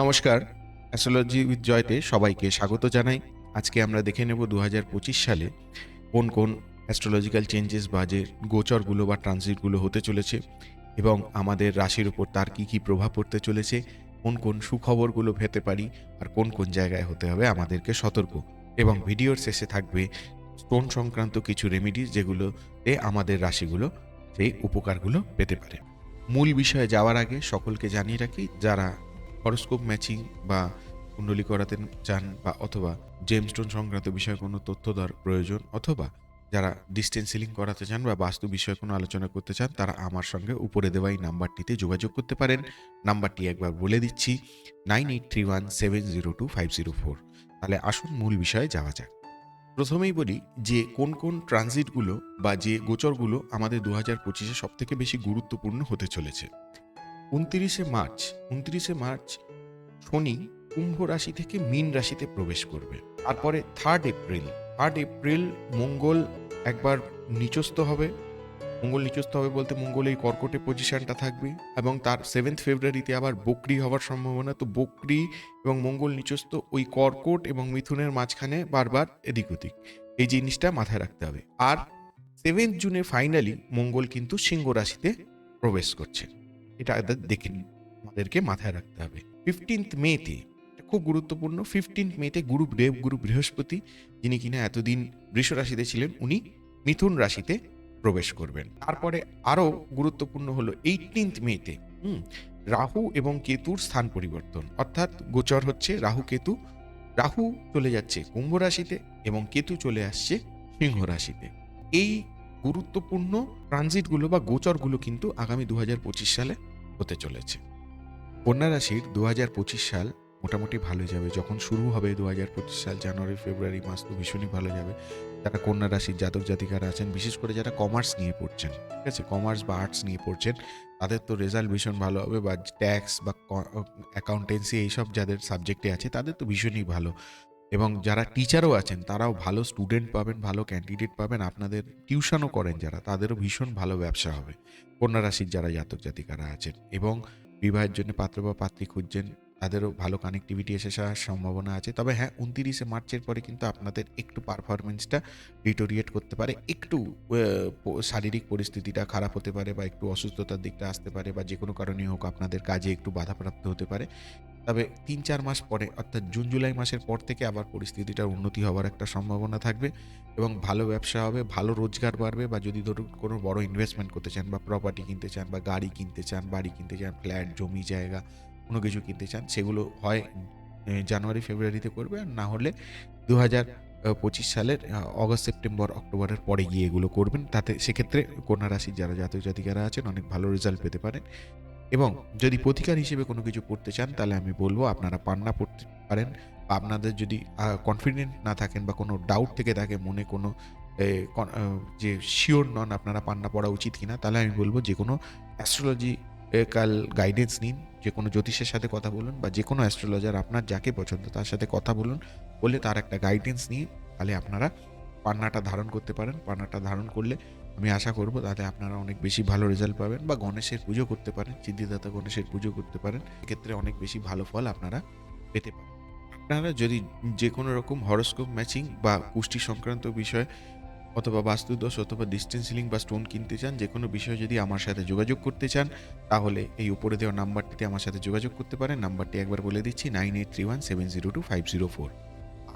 নমস্কার astrology with Jayate সবাইকে স্বাগত জানাই। আজকে আমরা দেখে নেব দু হাজার পঁচিশ সালে কোন কোন অ্যাস্ট্রোলজিক্যাল চেঞ্জেস বা যে গোচরগুলো বা ট্রানজিটগুলো হতে চলেছে এবং আমাদের রাশির উপর তার কী কী প্রভাব পড়তে চলেছে, কোন কোন সুখবরগুলো পেতে পারি আর কোন কোন জায়গায় হতে হবে আমাদেরকে সতর্ক। এবং ভিডিওর শেষে থাকবে স্টোন সংক্রান্ত কিছু রেমিডিস যেগুলোতে আমাদের রাশিগুলো সেই উপকারগুলো পেতে পারে। মূল বিষয়ে যাওয়ার আগে সকলকে জানিয়ে রাখি, যারা হরস্কোপ ম্যাচিং বা কুণ্ডলী করাতে চান বা অথবা জেমস্টোন সংক্রান্ত বিষয়ে কোনো তথ্য দর প্রয়োজন অথবা যারা ডিস্টেন্স সিলিং করাতে চান বা বাস্তু বিষয়ে কোনো আলোচনা করতে চান, তারা আমার সঙ্গে উপরে দেওয়া এই নাম্বারটিতে যোগাযোগ করতে পারেন। নাম্বারটি একবার বলে দিচ্ছি nine eight three one seven zero two five zero four তাহলে আসুন মূল বিষয়ে যাওয়া যাক। প্রথমেই বলি যে কোন কোন ট্রানজিটগুলো বা যে গোচরগুলো আমাদের দু হাজার পঁচিশে সব থেকে বেশি গুরুত্বপূর্ণ হতে চলেছে। উনত্রিশে মার্চ উনত্রিশে মার্চ শনি কুম্ভ রাশি থেকে মীন রাশিতে প্রবেশ করবে। তারপরে থার্ড এপ্রিল থার্ড এপ্রিল মঙ্গল একবার নিচস্থ হবে। মঙ্গল নিচস্থ হবে বলতে মঙ্গল এই কর্কটে পজিশনটা থাকবে এবং তার সেভেন্থ ফেব্রুয়ারিতে আবার বকরি হওয়ার সম্ভাবনা। তো বকরি এবং মঙ্গল নিচস্থ ওই কর্কট এবং মিথুনের মাঝখানে বারবার এদিক ওদিক। এই জিনিসটা মাথায় রাখতে হবে। আর সেভেন্থ জুনে ফাইনালি মঙ্গল কিন্তু সিংহ রাশিতে প্রবেশ করছে। এটা দেখে নিন। আমাদেরকে মাথায় রাখতে হবে। ফিফটিন্থ মেতে খুব গুরুত্বপূর্ণ ফিফটিন্থ মেতে গুরু দেব, গুরু বৃহস্পতি, যিনি কিনা এতদিন বৃষ রাশিতে ছিলেন, উনি মিথুন রাশিতে প্রবেশ করবেন। তারপরে আরও গুরুত্বপূর্ণ হলো এইটিন্থ মেতে হুম, রাহু এবং কেতুর স্থান পরিবর্তন। অর্থাৎ গোচর হচ্ছে রাহু, কেতু, রাহু চলে যাচ্ছে কুম্ভ রাশিতে এবং কেতু চলে আসছে সিংহ রাশিতে। এই গুরুত্বপূর্ণ ট্রানজিটগুলো বা গোচরগুলো কিন্তু আগামী দু হাজার পঁচিশ সালে হতে চলেছে। কন্যা রাশির দু হাজার পঁচিশ সাল মোটামুটি ভালো যাবে। যখন শুরু হবে দু হাজার পঁচিশ সাল, জানুয়ারি, ফেব্রুয়ারি, মাস তো ভীষণই ভালো যাবে। যারা কন্যা রাশির জাতক জাতিকারা আছেন, বিশেষ করে যারা কমার্স নিয়ে পড়ছেন, ঠিক আছে? কমার্স বা আর্টস নিয়ে পড়ছেন, তাদের তো রেজাল্ট ভীষণ ভালো হবে বা ট্যাক্স বা অ্যাকাউন্টেন্সি এইসব যাদের সাবজেক্টে আছে, তাদের তো ভীষণই ভালো। এবং যারা টিচারও আছেন, তারাও ভালো স্টুডেন্ট পাবেন, ভালো ক্যান্ডিডেট পাবেন। আপনাদের টিউশনও করেন যারা, তাদেরও ভীষণ ভালো ব্যবসা হবে। কন্যা রাশির যারা জাতক জাতিকারা আছেন। এবং বিবাহের জন্য পাত্র বা পাত্রী খুঁজছেন, তাদেরও ভালো কানেকটিভিটি এসে আসার সম্ভাবনা আছে। তবে হ্যাঁ উনতিরিশে মার্চের পরে কিন্তু আপনাদের একটু পারফরমেন্সটা ডিটোরিয়েট করতে পারে। একটু শারীরিক পরিস্থিতিটা খারাপ হতে পারে বা একটু অসুস্থতার দিকটা আসতে পারে বা যে কোনো কারণেই হোক আপনাদের কাজে একটু বাধাপ্রাপ্ত হতে পারে। তবে তিন চার মাস পরে, অর্থাৎ জুন, জুলাই মাসের পর থেকে আবার পরিস্থিতিটার উন্নতি হওয়ার একটা সম্ভাবনা থাকবে এবং ভালো ব্যবসা হবে, ভালো রোজগার বাড়বে বা যদি ধরুন কোনো বড় ইনভেস্টমেন্ট করতে চান বা প্রপার্টি কিনতে চান বা গাড়ি কিনতে চান, বাড়ি কিনতে চান ফ্ল্যাট জমি, জায়গা, কোনো কিছু কিনতে চান, সেগুলো হয় জানুয়ারি, ফেব্রুয়ারিতে করবে আর না হলে দু হাজার পঁচিশ সালের অগস্ট, সেপ্টেম্বর, অক্টোবরের পরে গিয়ে এগুলো করবেন। তাতে সেক্ষেত্রে কন্যা রাশির যারা জাতক জাতিকারা আছেন অনেক ভালো রেজাল্ট পেতে পারেন। এবং যদি প্রতিকার হিসেবে কোনো কিছু পড়তে চান, তাহলে আমি বলব আপনারা পান্না পড়তে পারেন বা আপনাদের যদি কনফিডেন্ট না থাকেন বা কোনো ডাউট থেকে থাকে, মনে কোনো যে শিওর নন আপনারা পান্না পড়া উচিত কিনা, তাহলে আমি বলব যে কোনো অ্যাস্ট্রোলজি কাল গাইডেন্স নিন, যে কোনো জ্যোতিষের সাথে কথা বলুন বা যে কোনো অ্যাস্ট্রোলজার আপনার যাকে পছন্দ তার সাথে কথা বলুন, বলে তার একটা গাইডেন্স নিয়ে, তাহলে আপনারা পান্নাটা ধারণ করতে পারেন, পান্নাটা ধারণ করলে আমি আশা করব তাতে আপনারা অনেক বেশি ভালো রেজাল্ট পাবেন বা গণেশের পুজো করতে পারেন, সিদ্ধিদাতা গণেশের পুজো করতে পারেন, এক্ষেত্রে অনেক বেশি ভালো ফল আপনারা পেতে পারেন। আপনারা যদি যে কোনো রকম হরস্কোপ ম্যাচিং বা কুষ্টি সংক্রান্ত বিষয় অথবা বাস্তুদোষ অথবা ডিস্টেন্স সিলিং বা স্টোন কিনতে চান যে কোনো বিষয়ে যদি আমার সাথে যোগাযোগ করতে চান, তাহলে এই উপরে দেওয়া নাম্বারটিতে আমার সাথে যোগাযোগ করতে পারেন নাম্বারটি একবার বলে দিচ্ছি nine eight three one seven zero two five zero four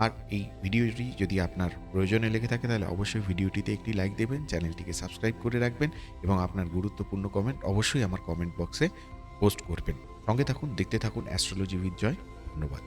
আর এই ভিডিওটি যদি আপনার প্রয়োজনে লেগে থাকে, তাহলে অবশ্যই ভিডিওটিতে একটি লাইক দেবেন, চ্যানেলটিকে সাবস্ক্রাইব করে রাখবেন এবং আপনার গুরুত্বপূর্ণ কমেন্ট অবশ্যই আমার কমেন্ট বক্সে পোস্ট করবেন। সঙ্গে থাকুন, দেখতে থাকুন অ্যাস্ট্রোলজি উইথ জয় ধন্যবাদ।